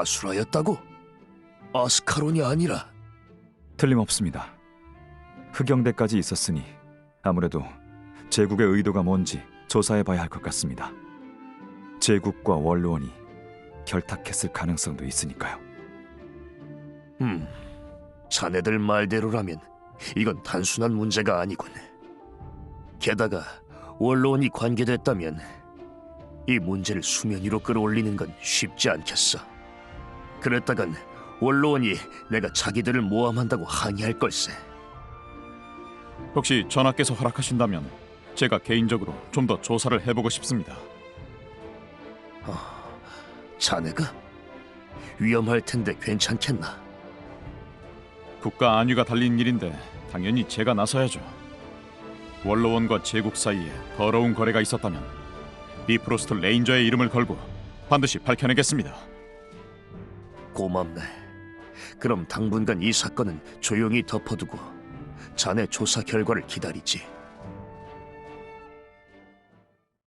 아수라였다고? 아스카론이 아니라 틀림없습니다. 흑영대까지 있었으니 아무래도 제국의 의도가 뭔지 조사해 봐야 할 것 같습니다. 제국과 원로원이 결탁했을 가능성도 있으니까요. 음, 자네들 말대로라면 이건 단순한 문제가 아니군. 게다가 원로원이 관계됐다면 이 문제를 수면 위로 끌어올리는 건 쉽지 않겠어. 그랬다간 원로원이 내가 자기들을 모함한다고 항의할 걸세. 혹시 전하께서 허락하신다면 제가 개인적으로 좀 더 조사를 해보고 싶습니다. 자네가 위험할 텐데 괜찮겠나? 국가 안위가 달린 일인데 당연히 제가 나서야죠. 원로원과 제국 사이에 더러운 거래가 있었다면 비프로스트 레인저의 이름을 걸고 반드시 밝혀내겠습니다. 고맙네. 그럼 당분간 이 사건은 조용히 덮어두고 자네 조사 결과를 기다리지.